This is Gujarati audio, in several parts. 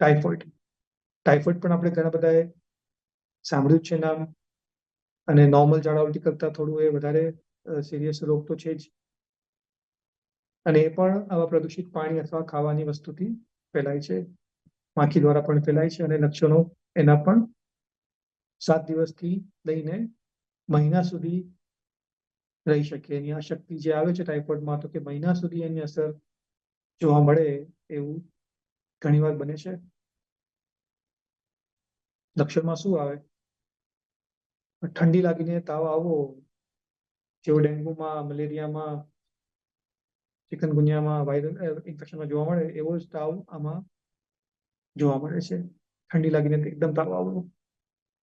ટાઇફોઇડ ટાઇફોઇડ પણ આપણે ઘણા બધાએ સાંભળ્યું છે નામ. અને નોર્મલ ઝાડા કરતા થોડું એ વધારે સિરિયસ રોગ તો છે જ. અને એ પણ આવા પ્રદૂષિત પાણી અથવા ખાવાની વસ્તુથી ફેલાય છે. માખી દ્વારા પણ ફેલાય છે અને લક્ષણો એના પણ સાત દિવસથી લઈને મહિના સુધી રહી શકે. એની આ શક્તિ જે આવે છે ટાઇફોઇડમાં તો કે મહિના સુધી એની અસર જોવા મળે એવું ઘણીવાર બને છે? લક્ષણમાં શું આવે? ઠંડી લાગીને તાવ આવવો, જેવો ડેન્ગ્યુમાં, મલેરિયામાં, ચિકનગુનિયામાં, વાયરલ ઇન્ફેક્શનમાં જોવા મળે, એવો જ તાવ આમાં જોવા મળે છે. ઠંડી લાગીને એકદમ તાવ આવવો.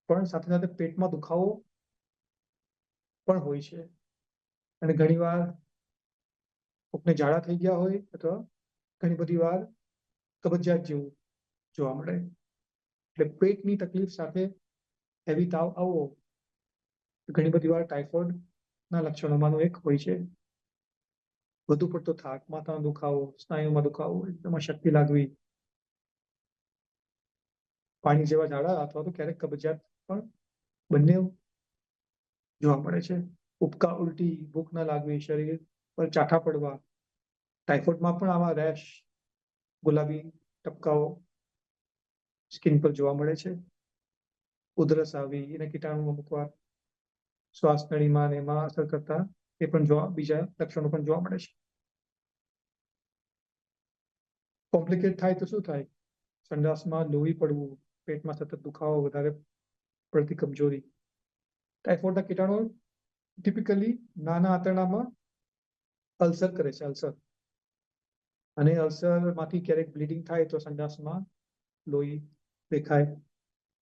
પણ સાથે સાથે પેટમાં દુખાવો પણ હોય છે. અને ઘણીવાર કોકને ઝાડા થઈ ગયા હોય અથવા ઘણી બધી વાર કબજિયાત જેવું જોવા મળે. એટલે પેટની તકલીફ સાથે એવી તાવ આવવો ઘણી બધી વાર ટાઇફોઇડ ના લક્ષણોમાંનું એક હોય છે. વધુ પડતો થાક, માથાનો દુખાવો, સ્નાયુમાં દુખાવો એકદમ શક્તિ લાગવી, પાણી જેવા ઝાડા અથવા તો ક્યારેક કબજિયાત પણ બંને જોવા મળે છે. ઉબકા ઉલટી, ભૂખ ન લાગવી, શરીર પર ચાઠા પડવા ટાઇફોઇડમાં પણ આવા રેશ ગુલાબી ટપકાઓ સ્કિન પર જોવા મળે છે. ઉધરસ આવી, એને કીટાણુ અમુક વાર શ્વાસ નળીમાં એમાં અસર કરતા એ પણ જોવા, બીજા લક્ષણો પણ જોવા મળે છે. કોમ્પ્લિકેટ થાય તો શું થાય? સંડાસમાં લોહી પડવું, પેટમાં સતત દુખાવો, વધારે પડતી કમજોરી. ટાઇફોઇડના કીટાણુ ટિપિકલી નાના આંતરડામાં અલ્સર કરે છે, અલ્સર. અને અલ્સરમાંથી ક્યારેક બ્લીડિંગ થાય તો સંડાસમાં લોહી દેખાય.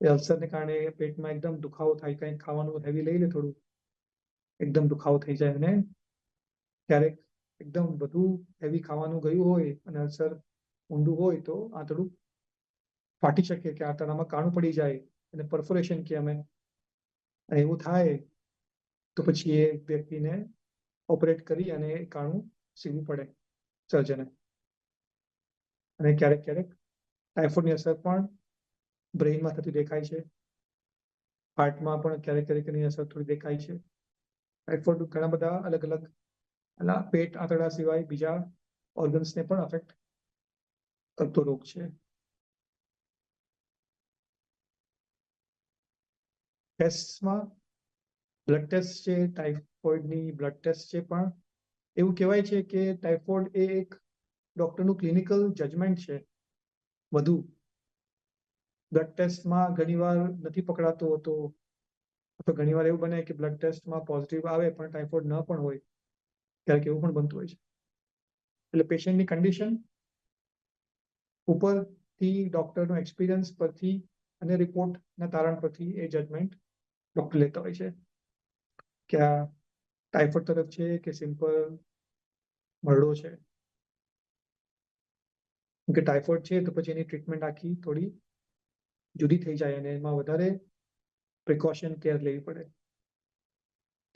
એ અલ્સરને કારણે પેટમાં એકદમ દુખાવો થાય, કંઈક ખાવાનું હેવી લઈ લે થોડું, એકદમ દુખાવો થઈ જાય અને ક્યારેક એકદમ બધું હેવી ખાવાનું ગયું હોય અને અલ્સર ઊંડું હોય તો આંતરડું ફાટી શકે કે આંતરડામાં કાણું પડી જાય અને પરફોરેશન કે અમે અને એવું થાય તો પછી એ વ્યક્તિને ઓપરેટ કરી અને કાણું સીવું પડે, સર્જને. અને ક્યારેક ક્યારેક ટાઇફોઇડની અસર પણ બ્રેઇનમાં થતી દેખાય છે. હાર્ટમાં પણ ક્યારેક ક્યારેક એની અસર થોડી દેખાય છે. ટાઇફોઇડ ઘણા બધા અલગ અલગ અલા પેટ આંતરડા સિવાય બીજા ઓર્ગન્સને પણ અફેક્ટ કરતો રોગ છે. ટેસ્ટમાં બ્લડ ટેસ્ટ છે ટાઇફોઇડની બ્લડ ટેસ્ટ છે પણ એવું કહેવાય છે કે ટાઇફોઇડ એ એક ડોક્ટરનું ક્લિનિકલ જજમેન્ટ છે. વધુ. બ્લડ ટેસ્ટમાં ઘણીવાર નથી પકડાતો હોતો અથવા ઘણીવાર એવું બને કે બ્લડ ટેસ્ટમાં પોઝિટિવ આવે પણ ટાઇફોઇડ ન પણ હોય ક્યારેક એવું પણ બનતું હોય છે. એટલે પેશન્ટની કન્ડિશન ઉપરથી ડોક્ટરનો એક્સપિરિયન્સ પરથી અને રિપોર્ટના તારણ પરથી એ જજમેન્ટ ડોક્ટર લેતા હોય છે. કે આ ટાઇફોઇડ તરફ છે કે સિમ્પલ મરડો છે. કે ટાઇફોઇડ છે, તો પછી એની ટ્રીટમેન્ટ આખી થોડી જુદી થઈ જાય અને એમાં વધારે પ્રિકોશન કેર લેવી પડે.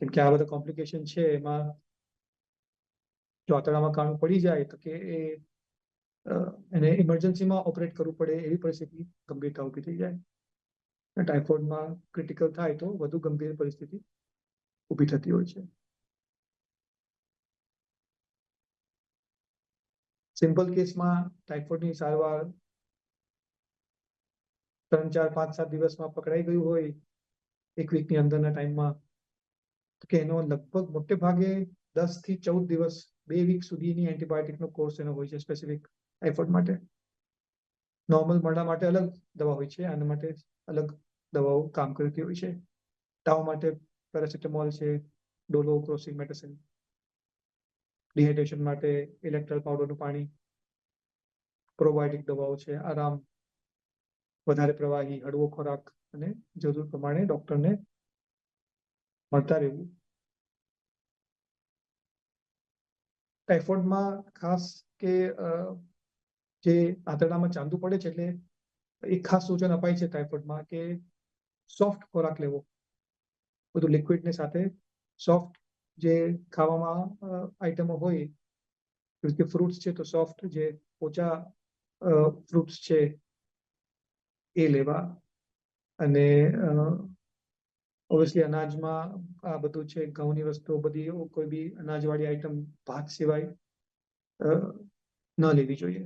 કેમ કે આ બધા કોમ્પ્લિકેશન છે, એમાં જો આંતરડામાં કાણું પડી જાય તો કે એ એને ઇમરજન્સીમાં ઓપરેટ કરવું પડે, એવી પરિસ્થિતિ ગંભીરતા ઊભી થઈ જાય. ટાઇફોઇડમાં ક્રિટિકલ થાય તો વધુ ગંભીર પરિસ્થિતિ ઊભી થતી હોય છે. સિમ્પલ કેસમાં ટાઇફોઇડની સારવાર ત્રણ, ચાર, પાંચ, સાત દિવસમાં પકડાઈ ગયું હોય, એક વીકની અંદરના ટાઈમમાં કે એનો લગભગ મોટે ભાગે દસથી ચૌદ દિવસ, બે વીક સુધીની એન્ટીબાયોટિકનો કોર્સ એનો હોય છે સ્પેસિફિક ટાઇફોઇડ માટે. નોર્મલ મળવા માટે અલગ દવા હોય છે, આના માટે અલગ દવાઓ કામ કરતી હોય છે. તાવ માટે પેરાસિટામોલ છે ડોલો ક્રોસિંગ મેડિસિન ડિહાઇડ્રેશન માટે ઇલેક્ટ્રોલ પાવડરનું પાણી પ્રોબાયોટિક દવાઓ છે, આરામ, વધારે પ્રવાહી હળવો ખોરાક અને જરૂર પ્રમાણે ડોક્ટરને મળતા રહેવું. ટાઇફોઇડમાં ખાસ કે જે આંતરડામાં ચાંદુ પડે છે એટલે એક ખાસ સૂચન અપાય છે ટાઇફોઇડમાં કે સોફ્ટ ખોરાક લેવો. બધું લિક્વિડની સાથે સોફ્ટ જે ખાવામાં આઈટમો હોય કે ફ્રૂટ્સ છે તો સોફ્ટ જે ઓછા ફ્રૂટ્સ છે એ લેવા. અને ઓબ્વિયસલી અનાજમાં આ બધું છે, ઘઉંની વસ્તુઓ બધી, કોઈ બી અનાજવાળી આઈટમ ભાત સિવાય ન લેવી જોઈએ.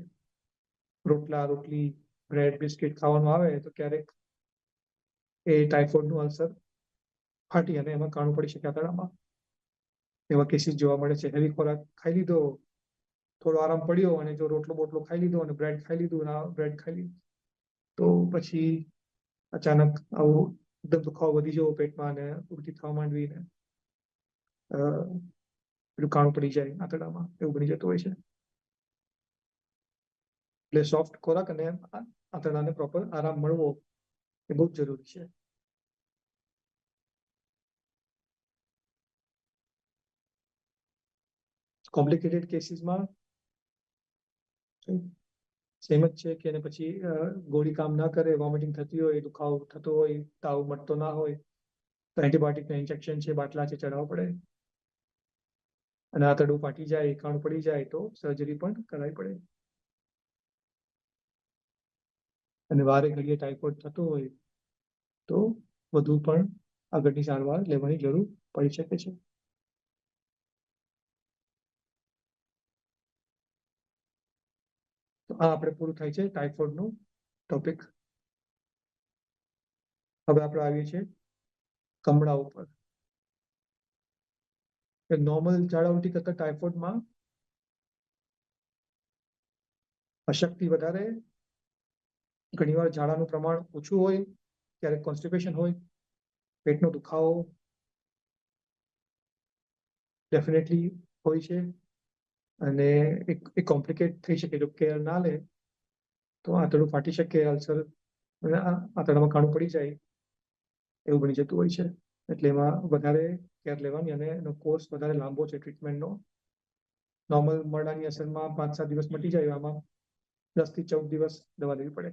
રોટલા, રોટલી બ્રેડ બિસ્કિટ ખાવાનું આવે તો ક્યારેક એ ટાઇફોઇડનું અલ્સર ફાટી અને એમાં કાણું પડી શકે આંતરડામાં એવા કેસીસ જોવા મળે છે. હેવી ખોરાક ખાઈ લીધો થોડો આરામ પડ્યો અને જો રોટલો બોટલો ખાઈ લીધો અને બ્રેડ ખાઈ લીધું બ્રેડ ખાઈ લીધું તો પછી અચાનક આવું એકદમ દુખાવો વધી જવો પેટમાં અને ઉલટી થવા માંડવી ને અ, કાણું પડી જાય આંતરડામાં એવું બની જતું હોય છે. એટલે સોફ્ટ ખોરાક અને આંતરડાને પ્રોપર આરામ મળવો એ બહુ જ જરૂરી છે. કોમ્પ્લિકેટેડ કેસીસમાં સેમ જ છે કે એને પછી ગોળી કામ ના કરે વોમિટિંગ થતી હોય, દુખાવો થતો હોય, તાવ મટતો ના હોય, તો એન્ટીબાયોટિકના ઇન્જેક્શન છે, બાટલા છે ચડાવવા પડે. અને આંતરડું ફાટી જાય કાણું પડી જાય, તો સર્જરી પણ કરાવી પડે. અને વારે ઘડીએ ટાઇફોઇડ થતો હોય, તો વધુ પણ આગળની સારવાર લેવાની જરૂર પડી શકે છે. તો આ આપણે પૂરું થાય છે ટાઇફોઇડનું ટોપિક હવે આપણે આવીએ છીએ કમળા ઉપર. નોર્મલ ઉલટી કરતા ટાઇફોઇડમાં અશક્તિ વધારે, ઘણીવાર ઝાડાનું પ્રમાણ ઓછું હોય, ક્યારેક કોન્સ્ટિપેશન હોય, પેટનો દુખાવો ડેફિનેટલી હોય છે. અને એક કોમ્પ્લિકેટ થઈ શકે. જો કેર ના લે, તો આંતરડું ફાટી શકે, અલ્સર. અને આંતરડામાં કાણું પડી જાય. એવું બની જતું હોય છે. એટલે એમાં વધારે કેર લેવાની અને એનો કોર્સ વધારે લાંબો છે ટ્રીટમેન્ટનો નોર્મલ મરડાની અસરમાં પાંચ, સાત દિવસ મટી જાય. આમાં દસથી ચૌદ દિવસ દવા લેવી પડે.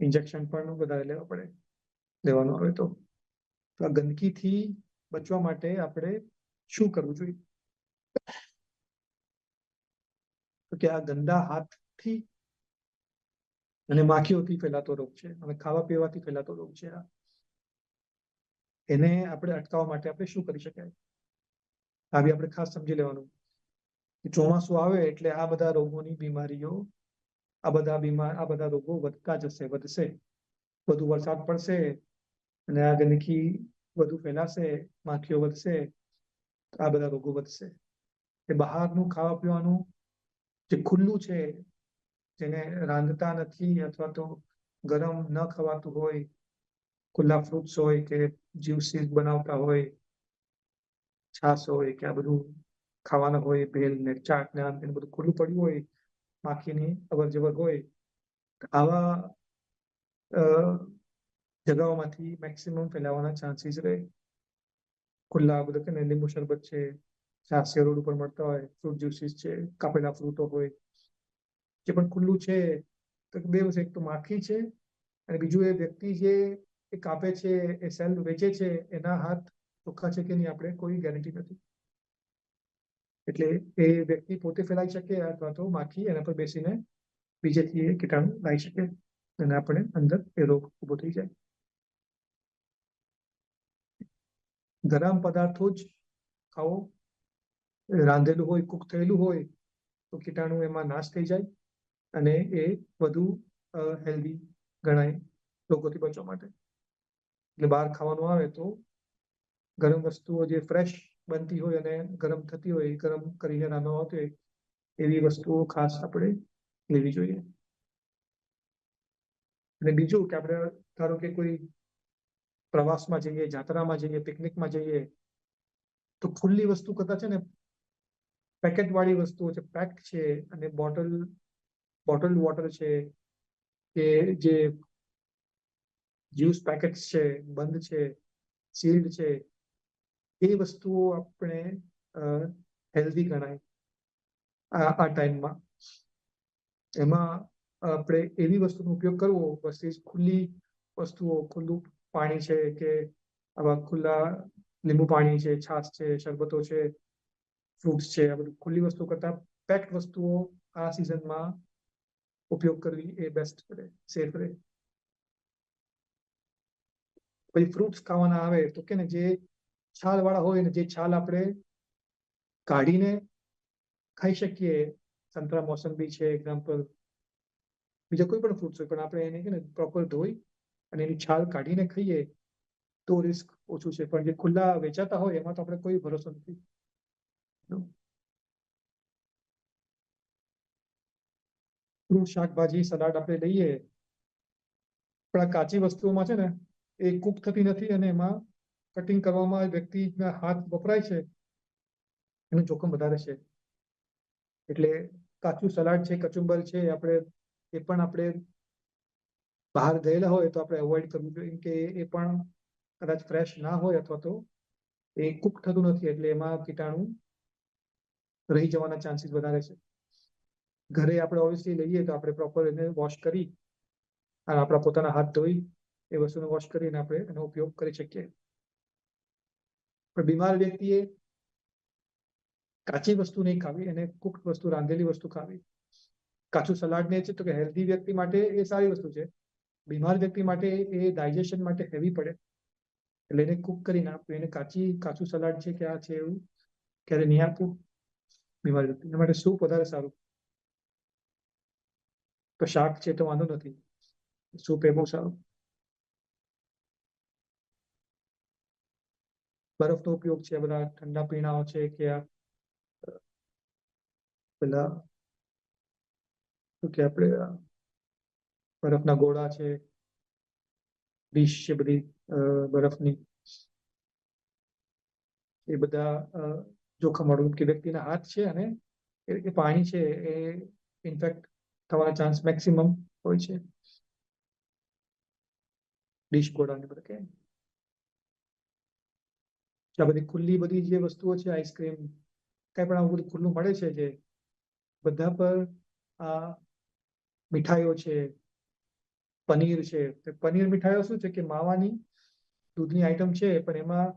ઇન્જેક્શન પણ વધારે લેવા પડે. લેવાનું આવે તો આ ગંદકીથી બચવા માટે આપણે શું કરવું જોઈએ? કે આ ગંદા હાથથી અને માખીઓથી ફેલાતો રોગ છે અને ખાવા પીવાથી ફેલાતો રોગ છે આ. એને આપણે અટકાવવા માટે આપણે શું કરી શકાય? આ બી આપણે ખાસ સમજી લેવાનું કે ચોમાસું આવે એટલે આ બધા રોગોની બીમારીઓ, આ બધા બીમાર, આ બધા રોગો વધતા જશે, વધશે. વધુ વરસાદ પડશે અને આ ગંદકી વધુ ફેલાશે, માખીઓ વધશે, આ બધા રોગો વધશે. એ બહારનું ખાવા પીવાનું જે ખુલ્લું છે, જેને રાંધતા નથી અથવા તો ગરમ ન ખવાતું હોય, ખુલ્લા ફ્રૂટ્સ હોય કે જ્યુસીસ બનાવતા હોય, છાશ હોય કે આ બધું ખાવાનું હોય ભેલ ને ચાટ ને આમ બધું ખુલ્લું પડ્યું હોય, માખીની અવર જવર હોય આવા જગાઓમાંથી મેક્સિમમ ફેલાવાના ચાન્સીસ રહે. ખુલ્લા બધું કે લીંબુ શરબત છે છાશ રોડ ઉપર મળતા હોય ફ્રૂટ જ્યુસીસ છે, કાપેલા ફ્રૂટો હોય, જે પણ ખુલ્લું છે, તો બે વસ્તુ એક તો માખી છે અને બીજું એ વ્યક્તિ જે એ કાપે છે, એ સેલ વેચે છે, એના હાથ ચોખ્ખા છે કે નહીં, આપણે કોઈ ગેરંટી નથી. એટલે એ વ્યક્તિ પોતે ફેલાઈ શકે અથવા તો માખી એના પર બેસીને બીજેથી એ કીટાણુ લાવી શકે અને આપણે અંદર એ રોગ ઊભો થઈ જાય. ગરમ પદાર્થો જ ખાવો રાંધેલું હોય, કુક થયેલું હોય, તો કીટાણુ એમાં નાશ થઈ જાય અને એ વધુ હેલ્ધી ગણાય રોગોથી બચવા માટે. એટલે બહાર ખાવાનું આવે તો ગરમ વસ્તુઓ જે ફ્રેશ બનતી હોય અને ગરમ થતી હોય ગરમ કરીને રાંધવામાં આવતી હોય, એવી વસ્તુઓ ખાસ આપણે લેવી જોઈએ. અને બીજું કે આપણે ધારો કે કોઈ પ્રવાસમાં જઈએ જાત્રામાં જઈએ, પિકનિકમાં જઈએ, તો ખુલ્લી વસ્તુ કરતા છે ને પેકેટ વાળી વસ્તુઓ છે, પેક છે અને બોટલ બોટલ વોટર છે કે જે જ્યુસ પેકેટ્સ છે, બંધ છે, સીલ્ડ છે, એ વસ્તુઓ આપણે હેલ્ધી ગણાય આ આ ટાઈમમાં. એમાં આપણે એવી વસ્તુનો ઉપયોગ કરવો પછી ખુલ્લી વસ્તુઓ, ખુલ્લું પાણી છે કે આવા ખુલ્લા લીંબુ પાણી છે, છાશ છે, શરબતો છે ફ્રૂટ્સ છે ખુલ્લી વસ્તુ કરતા પેક્ડ વસ્તુઓ આ સિઝનમાં ઉપયોગ કરવી એ બેસ્ટ રહે સેફ રહે. પછી ફ્રૂટ્સ ખાવાના આવે તો કે જે છાલ વાળા હોય ને જે છાલ આપણે કાઢીને ખાઈ શકીએ, સંતરા મોસંબી છે એક્ઝામ્પલ બીજા કોઈ પણ ફ્રૂટ્સ હોય, પણ આપણે એને કે ને પ્રોપર ધોઈ અને એની છાલ કાઢીને ખાઈએ તો રિસ્ક ઓછું છે. પણ જે ખુલ્લા વેચાતા હોય એમાં તો આપણે કોઈ ભરોસો નથી. ફ્રૂટ શાકભાજી, સલાડ આપણે લઈએ. પણ આ કાચી વસ્તુઓમાં છે ને, એ કુક થતી નથી અને એમાં કટિંગ કરવામાં વ્યક્તિના હાથ વપરાય છે. એનું જોખમ વધારે છે. એટલે કાચું સલાડ છે, કચુંબર છે આપણે, એ પણ આપણે બહાર ગયેલા હોય તો આપણે અવોઇડ કરવું જોઈએ. કે એ પણ કદાચ ફ્રેશ ના હોય અથવા તો એ કુક થતું નથી. એટલે એમાં કીટાણુ રહી જવાના ચાન્સીસ વધારે છે. ઘરે આપણે ઓબ્વિયસલી લઈએ તો આપણે પ્રોપર એને વોશ કરી અને આપણા પોતાના હાથ ધોઈ એ વસ્તુને વોશ કરીને આપણે એનો ઉપયોગ કરી શકીએ. પણ બીમાર વ્યક્તિએ કાચી વસ્તુ નહીં ખાવી, એને કુક્ડ વસ્તુ, રાંધેલી વસ્તુ ખાવી. કાચું સલાડ ને છે તો કે હેલ્ધી વ્યક્તિ માટે એ સારી વસ્તુ છે. બીમાર વ્યક્તિ માટે એ ડાયજેશન માટે હેવી પડે. એટલે એને કુક કરીને આપવું એને કાચી, કાચું સલાડ છે કે આ છે એવું, ક્યારે નહીં આપવું બીમાર વ્યક્તિ એના માટે સૂપ વધારે સારું તો શાક છે તો વાંધો નથી સૂપ એ બહુ સારું બરફનો ઉપયોગ છે બધા ઠંડા પીણાઓ છે કે આ પેલા શું કે આપણે આ બરફના ગોળા છે ડીશ છે બધી અ, બરફની એ બધા અ, જોખમવાળું કે વ્યક્તિના હાથ છે અને એ પાણી છે, એ ઇન્ફેક્ટ થવાના ચાન્સ મેક્સિમમ હોય છે. ડીશ ગોળા બધા કે. આ બધી ખુલ્લી બધી જે વસ્તુઓ છે આઈસ્ક્રીમ કઈ પણ આવું બધું ખુલ્લું મળે છે જે બધા પર આ મીઠાઈઓ છે, પનીર છે પનીર મીઠાઈઓ શું છે કે માવાની દૂધની આઈટમ છે, પણ એમાં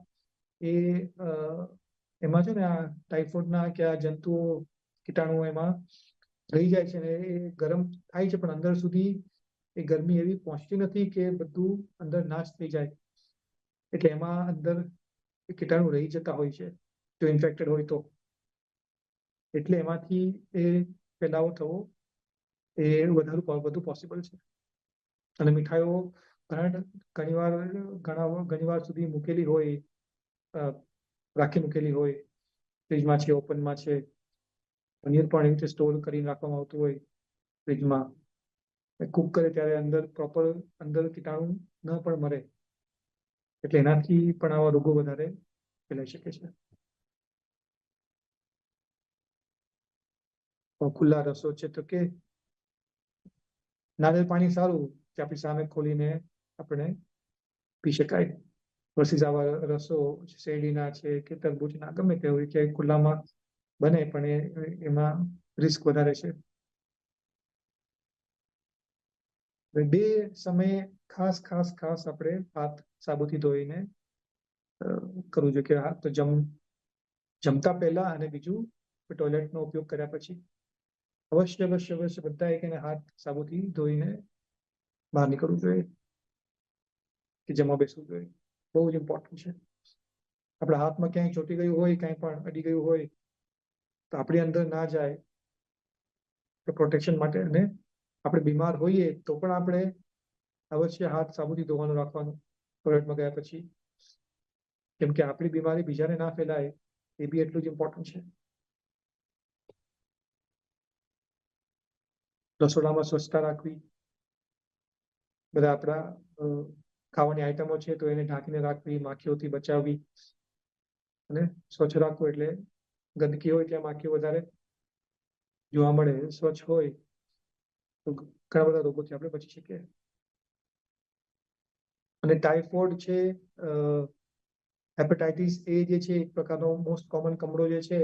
એ એમાં છે ને આ ટાઇફોઇડના કે આ જંતુઓ, કીટાણુઓ એમાં રહી જાય છે ને એ ગરમ થાય છે, પણ અંદર સુધી એ ગરમી એવી પહોંચતી નથી કે બધું અંદર નાશ થઈ જાય. એટલે એમાં અંદર એ કીટાણુ રહી જતા હોય છે, જો ઇન્ફેક્ટેડ હોય તો. એટલે એમાંથી એ ફેલાવો થવો એ વધારે વધુ પોસિબલ છે. અને મીઠાઈઓ ઘણા ઘણી વાર ઘણા ઘણી વાર સુધી મૂકેલી હોય રાખી મૂકેલી હોય, ફ્રીજમાં છે, ઓપનમાં છે, પનીર પણ એવી રીતે સ્ટોર કરીને રાખવામાં આવતું હોય, ફ્રીજમાં. કુક કરે ત્યારે અંદર પ્રોપર અંદર કીટાણુ ન પણ મરે. એટલે એનાથી પણ આવા રોગો વધારે ફેલાઈ શકે છે. ખુલ્લા રસો છે તો કે નારિયેળ પાણી સારું કે આપણી સામે ખોલીને આપણે પી શકાય. વર્સિસ આવા રસો શેરડીના છે, કે તરબૂચના, ગમે તે હોય કે ખુલ્લામાં બને, પણ એમાં રિસ્ક વધારે છે. બે સમયે ખાસ ખાસ ખાસ આપણે હાથ સાબુથી ધોઈને કરવું જોઈએ કે હાથ તો જમ, જમતા પહેલા અને બીજું ટોયલેટનો ઉપયોગ કર્યા પછી અવશ્ય અવશ્ય અવશ્ય બધા એક એને હાથ સાબુથી ધોઈને બહાર નીકળવું જોઈએ, કે જમવા બેસવું જોઈએ. બહુ જ ઇમ્પોર્ટન્ટ છે. આપણા હાથમાં ક્યાંય ચોટી ગયું હોય ક્યાંય પણ અડી ગયું હોય તો આપણી અંદર ના જાય પ્રોટેક્શન માટે અને આપણે બીમાર હોઈએ તો પણ આપણે અવશ્ય હાથ સાબુથી ધોવાનું રાખવાનું. ટોયલેટમાં ગયા પછી કેમ કે આપણી બીમારી બીજાને ના ફેલાય એ બી એટલું જ ઇમ્પોર્ટન્ટ છે. રસોડામાં સ્વચ્છતા રાખવી બધા આપણા અ, ખાવાની આઈટમો છે તો એને ઢાંકીને રાખવી, માખીઓથી બચાવવી અને સ્વચ્છ રાખવું એટલે ગંદકી હોય ત્યાં માખીઓ વધારે જોવા મળે. સ્વચ્છ હોય તો ઘણા બધા રોગોથી આપણે બચી શકીએ. અને ટાઇફોઇડ છે હેપેટાઇટિસ એ જે છે, એક પ્રકારનો મોસ્ટ કોમન કમળો જે છે,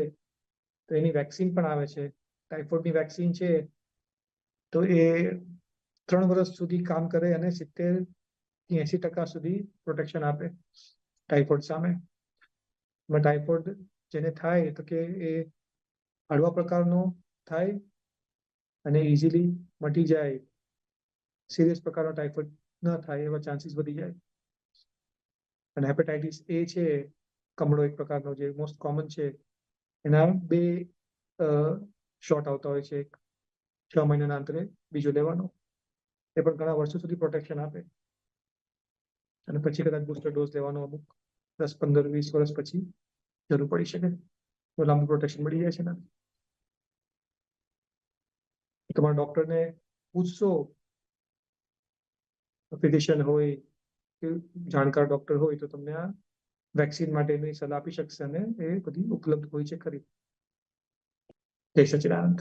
તો એની વેક્સિન પણ આવે છે. ટાઇફોઇડની વેક્સિન છે, તો એ ત્રણ વર્ષ સુધી કામ કરે અને સિત્તેર થી એસી ટકા સુધી પ્રોટેક્શન આપે ટાઇફોઇડ સામે એમાં ટાઇફોઇડ જેને થાય તો કે એ હળવા પ્રકારનો થાય અને ઇઝીલી મટી જાય સિરિયસ પ્રકારનો ટાઇફોઇડ ન થાય એવા ચાન્સીસ વધી જાય અને હેપેટાઇટિસ એ છે કમળો એક પ્રકારનો જે મોસ્ટ કોમન છે એના બે શોટ આવતા હોય છે એક છ મહિનાના અંતરે બીજો લેવાનો એ પણ ઘણા વર્ષો સુધી પ્રોટેક્શન આપે અને પછી કદાચ બુસ્ટર ડોઝ લેવાનો અમુક દસ, પંદર, વીસ વર્ષ પછી જરૂર પડી શકે. તો લાંબુ પ્રોટેક્શન મળી જાય છે ને તમારા ડોક્ટરને પૂછશો ફિઝિશિયન હોય કે જાણકાર ડોક્ટર હોય, તો તમને આ વેક્સિન માટેની સલાહ આપી શકશે અને એ બધી ઉપલબ્ધ હોય છે ખરી. જય સચિદાનંદ.